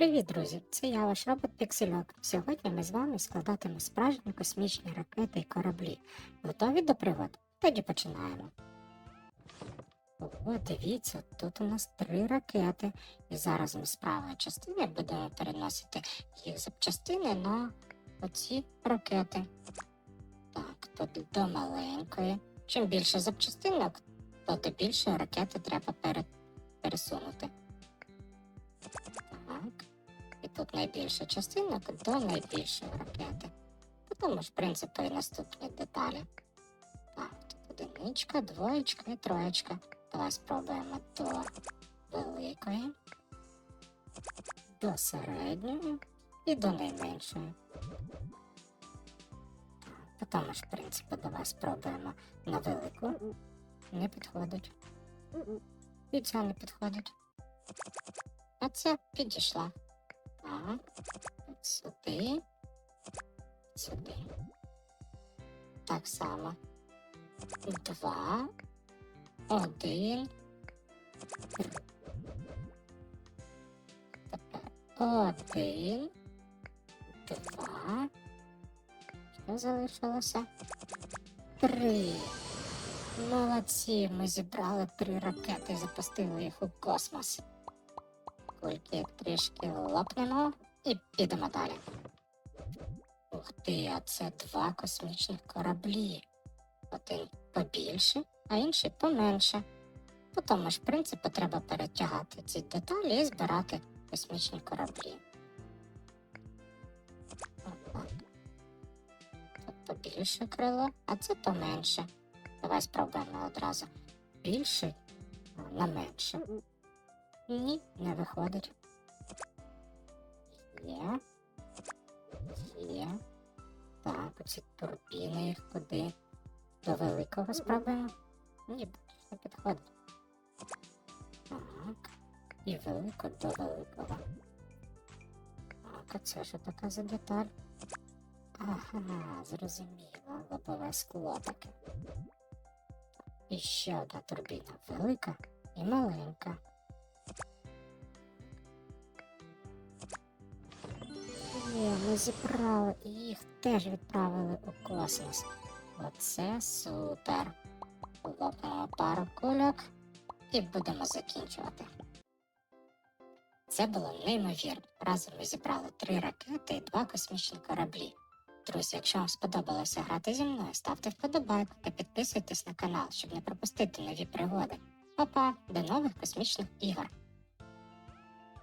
Привіт, друзі! Це я ваш робот Піксельок. Сьогодні ми з вами складатимемо справжні космічні ракети і кораблі. Готові до пригод? Тоді починаємо. О, дивіться, тут у нас три ракети. І зараз ми з правої частини будемо переносити їх запчастини на оці ракети. Так, тут до маленької. Чим більше запчастинок, то більше ракети треба пересунути. Найбільша частинок до найбільшої ракети. Потім ж принципи і наступні деталі. Так, тут одиничка, двоєчка і троєчка. Давай спробуємо до великої, до середньої і до найменшої. Потім ж принципи давай спробуємо на велику. Не підходить. І ця не підходить. А це підійшла. Так, сюди. Сюди. Так само. Два. Один. Один. Два. Що залишилося? Три. Молодці, ми зібрали три ракети і запустили їх у космос. Кульки трішки лопнемо і підемо далі. Ух ти, а це два космічних кораблі. Один побільше, а інший поменше. По тому ж принципу треба перетягати ці деталі і збирати космічні кораблі. Тут побільше крило, а це поменше. Давай спробуємо одразу. Більше на менше. Ні, не виходить. Є. Є. Так, оці турбіни їх куди? До великого спробуємо. Ні, не підходить. Так. І велико до великого. Так, а це що така за деталь? Ага, зрозуміло, лобове скло таке. І ще одна турбіна велика і маленька. Ми зібрали і їх теж відправили у космос. Оце супер. Лопнемо пару кульок і будемо закінчувати. Це було неймовірно. Разом ми зібрали три ракети і два космічні кораблі. Друзі, якщо вам сподобалося грати зі мною, ставте вподобайку та підписуйтесь на канал, щоб не пропустити нові пригоди. Па-па, до нових космічних ігор!